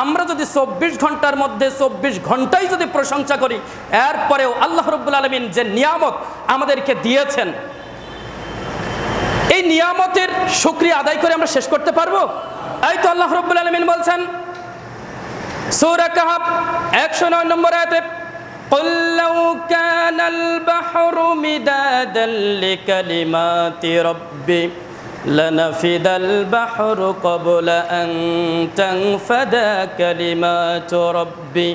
আমরা যদি চব্বিশ ঘন্টার মধ্যে চব্বিশ ঘন্টাই যদি প্রশংসা করি এরপরেও আল্লাহ রব্বুল আলমিন যে নিয়ামত আমাদেরকে দিয়েছেন এই নিয়ামতের শুক্রিয়া আদায় করে আমরা শেষ করতে পারবো এই তো আল্লাহ রব্বুল আলমিন বলছেন সূরা কাহাব একশো নয় নম্বর আয়াতে قل لو كان البحر مدادا لكلمات ربي لنفد البحر قبل أن تنفد كلمات ربي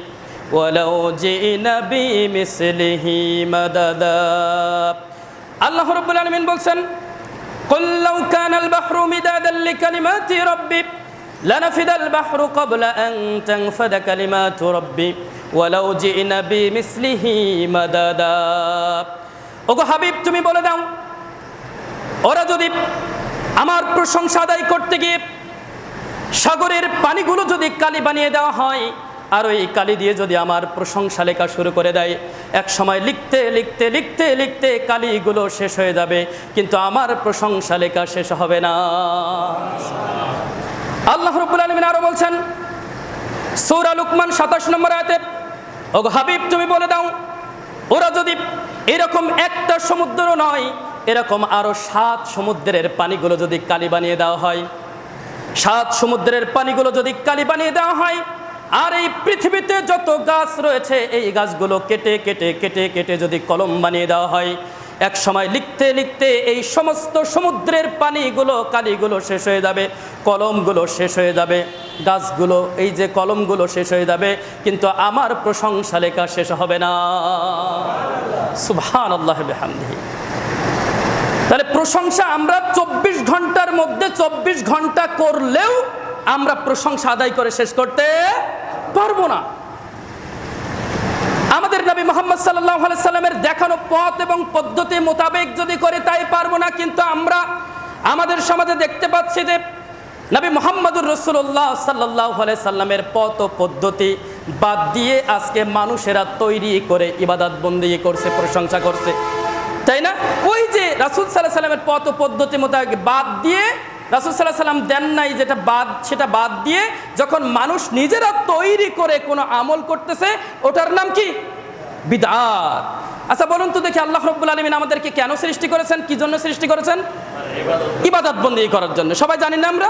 ولو جئنا بمثله مددا الله رب العالمين বলছেন قل لو كان البحر مدادا لكلمات ربي لنفد البحر قبل أن تنفد كلمات ربي ولو جئنا بمثله مددا ওগো হাবিব তুমি বলে দাও ওরা যদি আমার প্রশংসা আদায় করতে গিয়ে সাগরের পানিগুলো যদি কালি বানিয়ে দেওয়া হয়, আর ওই কালি দিয়ে যদি আমার প্রশংসা লেখা শুরু করে দেয়, এক সময় লিখতে লিখতে লিখতে লিখতে কালিগুলো শেষ হয়ে যাবে, কিন্তু আমার প্রশংসা লেখা শেষ হবে না। আল্লাহ রব্বুল আলমিন আরও বলছেন, সৌরা লুকমান সাতাশ নম্বর আয়াতে ও হাবিব, তুমি বলে দাও, ওরা যদি এরকম একটা সমুদ্র নয় এরকম আরও সাত সমুদ্রের পানিগুলো যদি কালি বানিয়ে দেওয়া হয়, সাত সমুদ্রের পানিগুলো যদি কালি বানিয়ে দেওয়া হয়, আর এই পৃথিবীতে যত গাছ রয়েছে, এই গাছগুলো কেটে কেটে কেটে কেটে যদি কলম বানিয়ে দেওয়া হয়, এক সময় লিখতে লিখতে এই সমস্ত সমুদ্রের পানিগুলো, কালিগুলো শেষ হয়ে যাবে, কলমগুলো শেষ হয়ে যাবে, গাছগুলো, এই যে কলমগুলো শেষ হয়ে যাবে, কিন্তু আমার প্রশংসা লেখা শেষ হবে না। সুবহান আল্লাহ বেহামদিহি। তাহলে প্রশংসা আমরা চব্বিশ ঘণ্টার মধ্যে চব্বিশ ঘণ্টা করলেও আমরা প্রশংসা আদায় করে শেষ করতে পারব না। আমাদের নবী মোহাম্মদ সাল্লাহ সাল্লামের দেখানো পথ এবং পদ্ধতি মোতাবেক যদি করে তাই পারব না, কিন্তু আমরা আমাদের সমাজে দেখতে পাচ্ছি যে নবী মোহাম্মদুর রসুল্লাহ সাল্লাহ সাল্লামের পথ ও পদ্ধতি বাদ দিয়ে আজকে মানুষেরা তৈরি করে ইবাদত বন্দি করছে, প্রশংসা করছে। তাই না? ওই যে রাসুল সাল্লাহ সাল্লামের পথ ও পদ্ধতি মোতাবেক বাদ দিয়ে, রাসুল সাল্লাহ সাল্লাম দেন নাই যেটা বাদ, সেটা বাদ দিয়ে যখন মানুষ নিজেরা তৈরি করে কোনো আমল করতেছে, ওটার নাম কি? বিদাত। আচ্ছা বলুন তো দেখি আল্লাহ রব্বুল আলমিন আমাদেরকে কেন সৃষ্টি করেছেন? কি জন্য সৃষ্টি করেছেন? ইবাদত বন্দি করার জন্য। সবাই জানি না আমরা?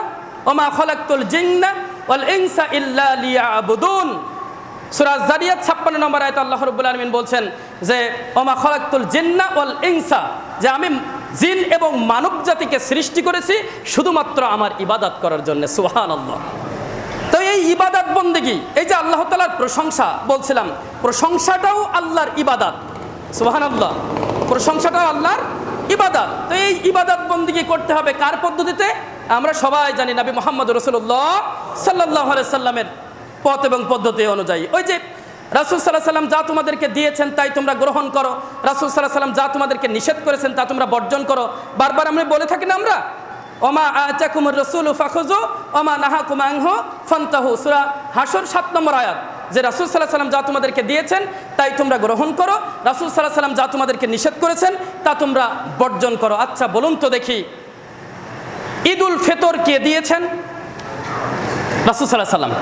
ওমা খলাক্তুল জিন্না ওয়াল ইনসা ইল্লা সূরা জারিয়াত 56 নম্বর আয়াত আল্লাহ রাব্বুল আলামিন বলছেন যে, ওমা খলাক্তুল জিন্না ওয়াল ইনসা যে আমি জিন এবং মানব জাতিকে সৃষ্টি করেছি শুধুমাত্র আমার ইবাদত করার জন্য, সুবহানাল্লাহ। তো এই ইবাদত বন্দেগি, এই যে আল্লাহ তালার প্রশংসা, বলছিলাম, প্রশংসাটাও আল্লাহর ইবাদত, সুবহানাল্লাহ। প্রশংসাটাও আল্লাহর ইবাদত। তো এই ইবাদত বন্দিগি করতে হবে কার পদ্ধতিতে? আমরা সবাই জানি, নবী মোহাম্মদ রসুল্লাহ সাল্লাহ সাল্লামের পথ এবং পদ্ধতি অনুযায়ী। ওই যে রাসুল সাল্লাহ সাল্লাম যা তোমাদেরকে দিয়েছেন তাই তোমরা গ্রহণ করো। রাসুল সাল্লাহ সাল্লাম যা তোমাদেরকে নিষেধ করেছেন তা তোমরা বর্জন করো। বারবার আমরা বলে থাকি না আমরা? ওমা আচাকুমুর রসুল ফাখুজু ওমা নাহা কুমাংহ ফন্তাহু। সুরা হাসর সাত নম্বর আয়াত। যে রাসুল সাল্লাহ সাল্লাম যা তোমাদেরকে দিয়েছেন তাই তোমরা গ্রহণ করো। রাসুল সাল্লাহ সাল্লাম যা তোমাদেরকে নিষেধ করেছেন তা তোমরা বর্জন করো। আচ্ছা বলুন তো দেখি। ঈদ উল ফেতর কে দিয়েছেন? রাসুল সাল্লাহ সাল্লাম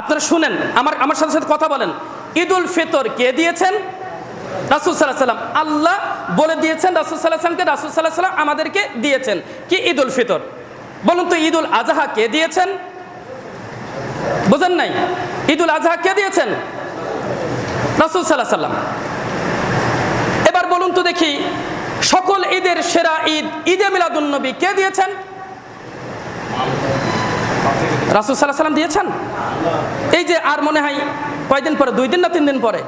আপনারা শুনেন, আমার আমার সাথে সাথে কথা বলেন। ঈদ উল ফিতর কে দিয়েছেন? রাসুল সাল্লাহ সাল্লাম আল্লাহ বলে দিয়েছেন, রাসুল সাল্লাহ সাল্লামকে রাসুল সাল্লাহ সাল্লাম আমাদেরকে দিয়েছেন। কি ঈদ উল ফিতর? বলুন তো ঈদ উল আজহা কে দিয়েছেন? বোঝেন নাই? ঈদ উল আজহা কে দিয়েছেন? রাসুল সাল্লাহ সাল্লাম এবার বলুন তো দেখি, সকল ঈদের সেরা ঈদ, ঈদে মিলাদুন্নবী কে দিয়েছেন? রাসুল সাল্লাহ সাল্লাম দিয়েছেন? এই যে আর মনে হয় কয়দিন পরে? দুই দিন না তিন দিন পরে?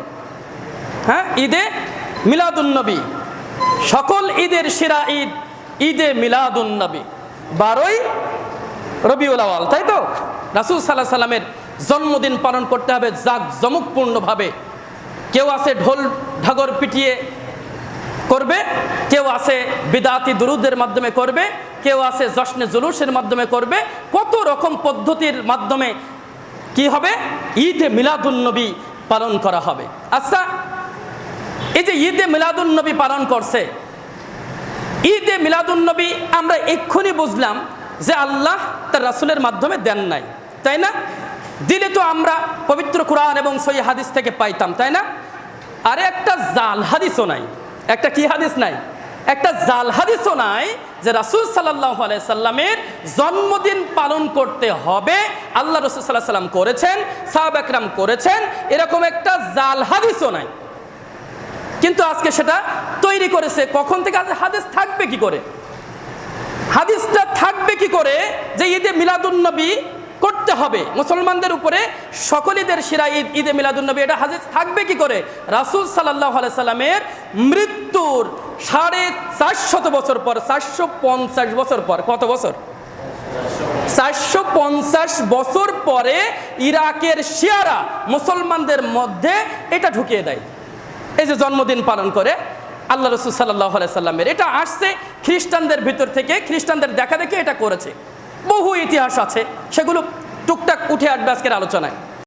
হ্যাঁ ঈদে মিলাদুন্নবী সকল ঈদের সেরা ঈদ ঈদে মিলাদুন্নবী বারোই রবিউল আওয়াল তাই তো? রাসুল সাল্লাহ সাল্লামের জন্মদিন পালন করতে হবে জাক জমকপূর্ণভাবে কেউ আছে ঢোল ঢাগর পিটিয়ে করবে, কেউ আছে বিদাতি দুরুদের মাধ্যমে করবে, কেউ আছে জশ্নে জুলুসের মাধ্যমে করবে, কত রকম পদ্ধতির মাধ্যমে কি হবে? ঈদে মিলাদুন্নবী পালন করা হবে। আচ্ছা এই যে ঈদে মিলাদুন্নবী পালন করছে, ঈদে মিলাদুন্নবী আমরা এক্ষুনি বুঝলাম যে আল্লাহ তার রাসুলের মাধ্যমে দেন নাই, তাই না? দিলে তো আমরা পবিত্র কোরআন এবং সই হাদিস থেকে পাইতাম, তাই না? আরে একটা জাল হাদিসও নাই। একটা কি হাদিস নাই? একটা জাল হাদিসও নাই যে রাসুল সাল্লাহ সাল্লামের জন্মদিন পালন করতে হবে। আল্লাহ রসুল সাল্লাহ সাল্লাম করেছেন, সাহাব একরাম করেছেন, এরকম একটা জাল হাদিসও নাই। কিন্তু আজকে সেটা তৈরি করেছে। কখন থেকে আজ হাদিস থাকবে কি করে? হাদিসটা থাকবে কি করে? যে ঈদে মিলাদুন্নবী করতে হবে। মুসলমানদের উপরে সকল ঈদের শিরা ঈদ ঈদে মিলাদুন্নবী এটা হাদিস থাকবে কি করে? রাসুল সাল্লাহ সাল্লামের মৃত্যুর সাড়ে চারশত বছর পর, চারশো পঞ্চাশ বছর পর, কত বছর? চারশো পঞ্চাশ বছর পরে ইরাকের শিয়ারা মুসলমানদের মধ্যে এটা ঢুকিয়ে দেয়। এই যে জন্মদিন পালন করে, আল্লাহ রসুল সাল্লাহ সাল্লামের। এটা আসছে খ্রিস্টানদের ভিতর থেকে, খ্রিস্টানদের দেখা দেখে এটা করেছে। বহু ইতিহাস আছে সেগুলো টুকটাক উঠে আসবে আজকের আলোচনায়।